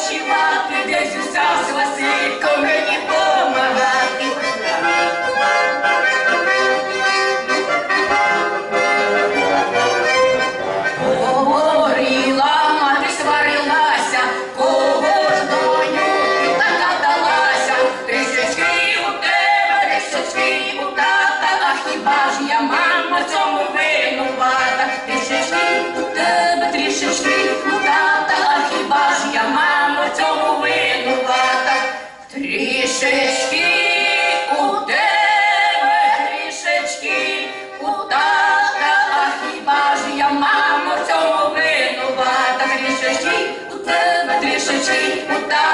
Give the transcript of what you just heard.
спочивати десь у сам Василько мені по. te.